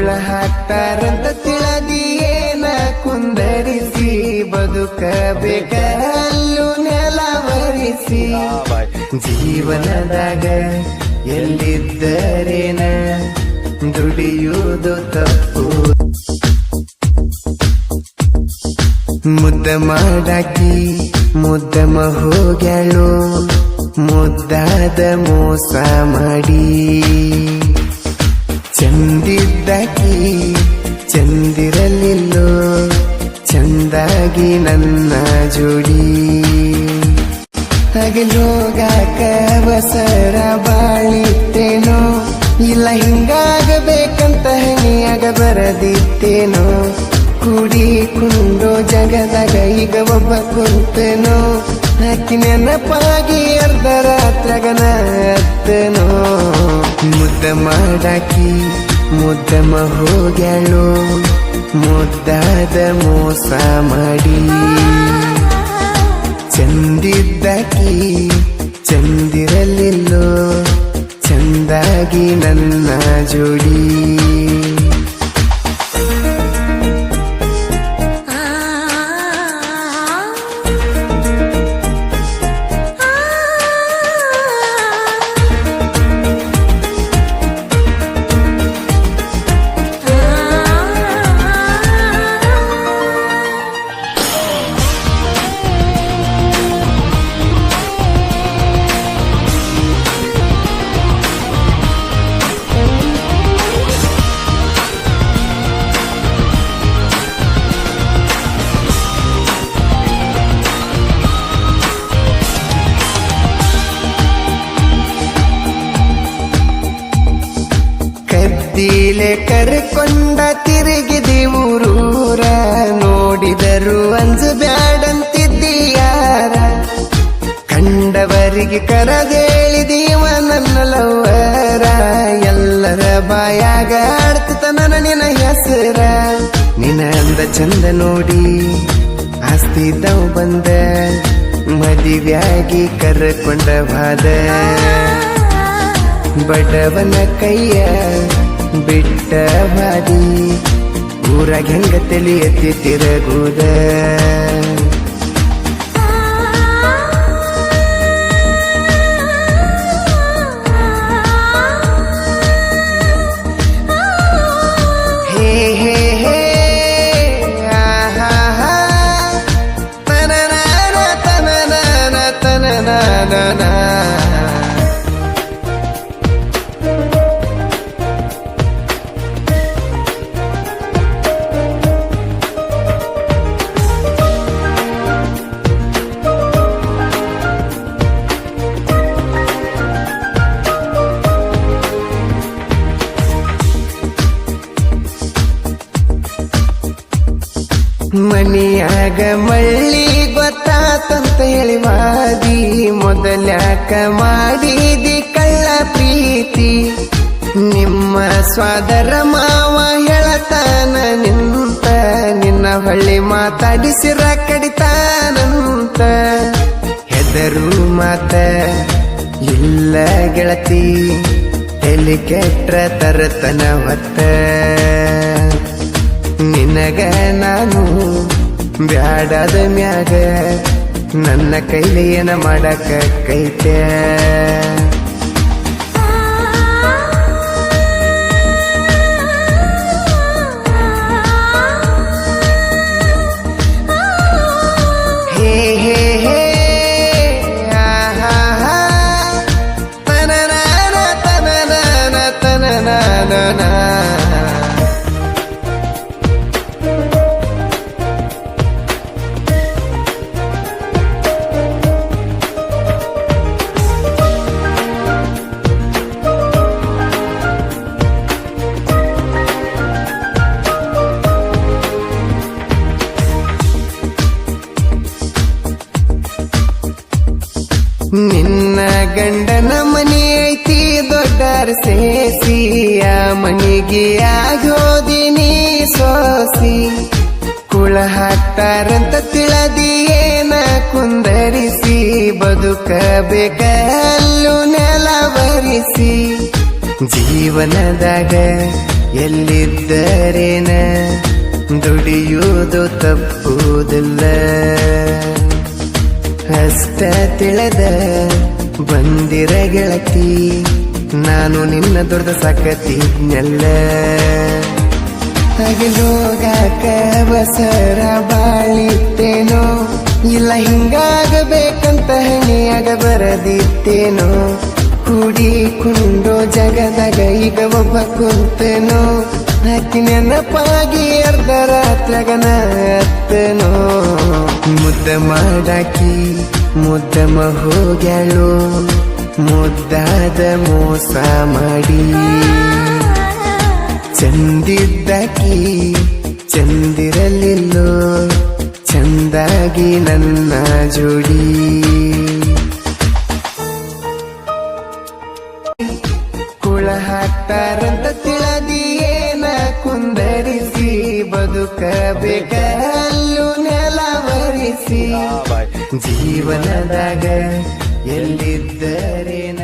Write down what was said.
ಕುಳ ಹಾಕ್ತಾರಂತ ತಿಳದಿ ಏನ ಕುಂದರಿಸಿ ಬದುಕಬೇಕಲ್ಲೂ ನೆಲವರಿಸಿ ಜೀವನದಾಗ ಎಲ್ಲಿದ್ದರೇನ ದುಡಿಯುವುದು ತಪ್ಪು. ಮುದ್ದ ಮಾಡಾಕಿ ಮುದ್ದಮ ಹೋಗ್ಯಾಳು ಮುದ್ದಾದ ಮೋಸ ಮಾಡಿ. ಚಂದಿದ್ದಾಕಿ ಚಂದಿರಲಿಲ್ಲೋ, ಚಂದಾಗಿ ನನ್ನ ಜೋಡಿ. ಹಗಲೋಗಾಕ ಕವಸರ ಬಾಳಿತ್ತೇನೋ, ಇಲ್ಲ ಹಿಂಗಾಗಬೇಕಂತ ಹನಿಯಾಗ ಬರದಿತ್ತೇನೋ, ಕೂಡಿ ಕುಂಡೋ ಜಗದಾಗ ಈಗ ಒಬ್ಬ ಕುಂತೇನೋ ಹಾಕಿ ನೆನಪಾಗಿ ಅರ್ಧ ರಾತ್ರಗನ ಅತ್ತನೋ ಮುದ್ದ ಮಾಡಾಕಿ ಮುದ್ದಮ ಹೋಗ್ಯಾಳು ಮುದ್ದಾದ ಮೋಸ ಮಾಡಿ. ಚಂದಿದ್ದಾಕಿ ಚಂದಿರಲಿಲ್ಲೋ. ಚಂದಾಗಿ ನನ್ನ ಜೋಡಿ. ಕದ್ದಿಲೆ ಕರ್ಕೊಂಡ ತಿರುಗಿದಿ ಊರೂರ ನೋಡಿದರು ಅಂಜು ಬ್ಯಾಡಂತಿದ್ದಿ ಯಾರ ಕಂಡವರಿಗೆ ಕರದೇಳಿದೀವ ನನ್ನ ಲವ್ವರ. ಎಲ್ಲರ ಬಾಯಾಗ ಆಡ್ತಿತ ನನ್ನ ನಿನ್ನ ಹೆಸರ. ನಿನ್ನ ಅಂದ ಚಂದ ನೋಡಿ ಆಸ್ತಿದ್ದವು ಬಂದ. ಮದಿವ್ಯಾಗಿ ಕರ್ಕೊಂಡ ಬಾದ ಬಡವನ ಕೈಯ ಬಿಟ್ಟ ಬಾದಿ ಊರಾಗ ಹೆಂಗ ತಿಳಿಯತ್ತಿ ತಿರುಗುದ ಮನಿಯಾಗ ಮಳ್ಳಿ ಗೊತ್ತಾತಂತ ಹೇಳಿ ಮಾದಿ ಮೊದಲ್ಯಾಕ ಮಾಡಿದಿ ಕಳ್ಳ ಪ್ರೀತಿ. ನಿಮ್ಮ ಸ್ವಾದರ ಮಾವ ಹೇಳತಾನ ನಿಂತ, ನಿನ್ನ ಹೊಳ್ಳಿ ಮಾತಾಡಿಸಿರ ಕಡಿತಾನಂತ. ಹೆದರು ಮಾತ, ಇಲ್ಲ ಗೆಳತಿ ಎಲ್ಲಿ ಕೆಟ್ರ ತರತನ ಹೊತ್ತ. ನಿನಗ ನಾನು ಬ್ಯಾಡದ ಮ್ಯಾಗ ನನ್ನ ಕೈಲಿ ಏನ ಮಾಡಕ ಕೈತೆ ಗಂಡನ ಮನೆ ಐತಿ, ದೊಡ್ಡರ ಸೇಸಿಯ ಮನಿಗೆ ಆಗೋದಿನಿ ಸೋಸಿ. ಕುಳ ಹಾಕ್ತಾರಂತ ತಿಳದಿ ಏನ ಕುಂದರಿಸಿ ಬದುಕಬೇಕಲ್ಲು ನೆಲ ಬರಿಸಿ ಜೀವನದಾಗ ಎಲ್ಲಿದ್ದರೇನ, ದುಡಿಯುವುದು ತಪ್ಪುವುದಿಲ್ಲ ಅಷ್ಟ ತಿಳದ ಬಂದಿರ ಗೆಳತಿ. ನಾನು ನಿನ್ನ ದೊಡ್ಡ ಸಾಕತಿದ್ನೆಲ್ಲ ಹಗಲೋಗಾಕ ಬಸರ ಬಾಳಿತ್ತೇನೋ. ಇಲ್ಲ ಹಿಂಗಾಗಬೇಕಂತ ಹಣಿಯಾಗ ಬರದಿತ್ತೇನೋ. ಕೂಡಿಕೊಂಡು ಜಗದಾಗ ಈಗ ಒಬ್ಬ ಕುಂತೇನೋ. ಹಾಕಿ ನೆನಪಾಗಿ ಅರ್ಧ ರಾತ್ರಿಯಾಗನ ಅತ್ತೇನೋ ಮುದ್ದ ಮಾಡಾಕಿ ಮುದ್ದಮ ಹೋಗ್ಯಾಳು ಮುದ್ದಾದ ಮೋಸ ಮಾಡಿ. ಚಂದಿದ್ದಕಿ ಚಂದಿರಲಿಲ್ಲೋ, ಚಂದಾಗಿ ನನ್ನ ಜೋಡಿ. ಕುಳ ಹಾಕ್ತಾರಂತ ತಿಳದಿ ಏನ ಕುಂದರಿಸಿ ಬದುಕಬೇಕಲ್ಲೂ ನೆಲವರಿಸಿ ಜೀವನದಾಗ ಎಲ್ಲಿದ್ದರೇನ?